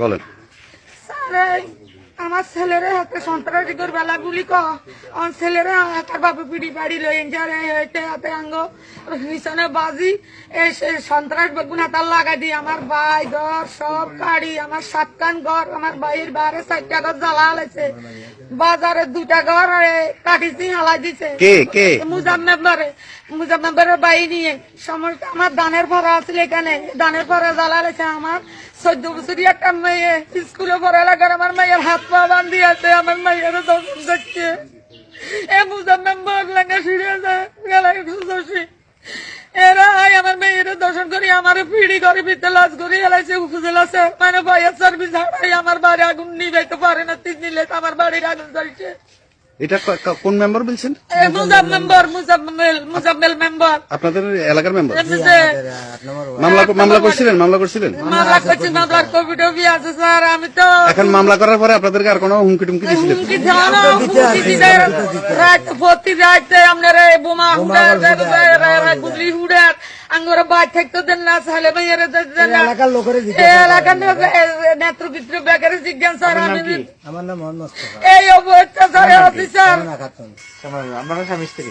বলেন। আমার ছেলেরে হাতে সন্ত্রাসী বেলা গুলি ক আমার ছেলেরে হাতের বাপে পিড়ি বাড়ি লই যারে হইতে হাতে আঙ্গ। পিছনে বাজি এই সন্ত্রাস বেগুন হাতার দি আমার ভাই ঘর সব গাড়ি আমার সাতকান ঘর আমার ভাইয়ের চারটা ঘর জ্বালা হালাইছে বাজারে দুটা ঘর কাটিছি হালাই দিছে। কে কে? মুজাম মেম্বারে মুজাম মেম্বারের বাড়ি নিয়ে। সমস্ত আমার দানের ভরা আছিল এখানে। দানের ভরা জ্বালা লেছে আমার। চোদ্দ বছরই একটা মেয়ে। স্কুলে পড়া লাগার আমার মেয়ের হাত পা বান্ধি আছে, আমার মেয়ের দর্শন দেখছে। এ দর্শন করি, আমার ভিতরে মানে আমার বাড়ি আমার বাড়ির আগুন জ্বলছে। এটা কোন মেম্বার বলছেন মেম্বার মুজাম্মেল মুজাম্মেল মেম্বার আপনাদের এলাকার মেম্বার মামলা মামলা করছিলেন মামলা করছিলেন মামলা করছি মামলার কবি টবি আছে স্যার আমি তো এখন মামলা করার পরে আপনাদেরকে আর কোনো হুমকি টুমকি রাত প্রতি রাতে আপনার এই বোমা হুড়ে গুলি হুড়ে আঙ্গর বাদ থাকতো দেন না ছেলে মেয়েরে দেন না। এলাকার লোকের এলাকার নেতৃত্ব বেকারে জিজ্ঞাসা স্যার আমি আমার নাম মোহাম্মদ মোস্তফা। এই অত্যাচার অফিসার। না খাতুন আপনারা স্বামী স্ত্রী।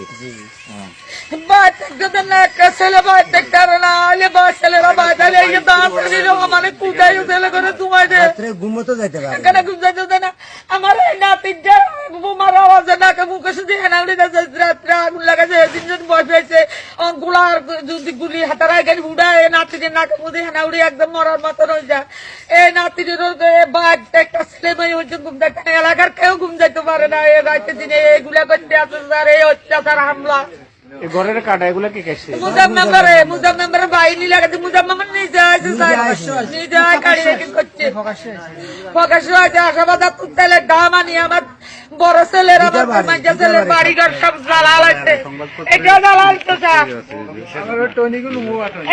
বাদ থাকতো দেন না একটা ছেলে বাদ থাকতো না আলে বাই ছেলেরা বাই তাহলে এই দাঁত দিল মানে কুটাই ছেলে করে তোমায় দে রাত্রে ঘুমোতে যাইতে একদম মরার মতন হয়ে যায়। এই নাতিদের বাঘ, একটা ছেলে মেয়ে হচ্ছে ঘুম এলাকার কেউ ঘুম যাইতে পারে না। এই রাতে দিনে এগুলা করতে আছে স্যার, এই অত্যাচার, হামলা। ঘরের কাটা এগুলা কে কেছে মুজাম মেম্বারে মুজাম মেম্বারে বাইনি লাগাতে মুজাম মেম্বার নিজে আছে নিজে গাড়ি রেখে করছে। প্রকাশ হয়েছে আশাবাদ তুলতে দাম আনি আমার বড় ছেলের আমার মাঝে ছেলের বাড়িঘর সব জ্বালা লাগছে এটা জ্বালা লাগছে স্যার।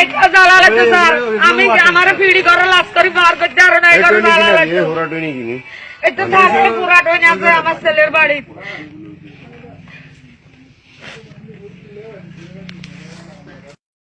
এটা জ্বালা লাগছে স্যার। আমি আমার পিড়ি করে লাশ করি বার করতে আর না এটা জ্বালা লাগছে এটা থাকে পুরা টনি আছে আমার ছেলের বাড়ি।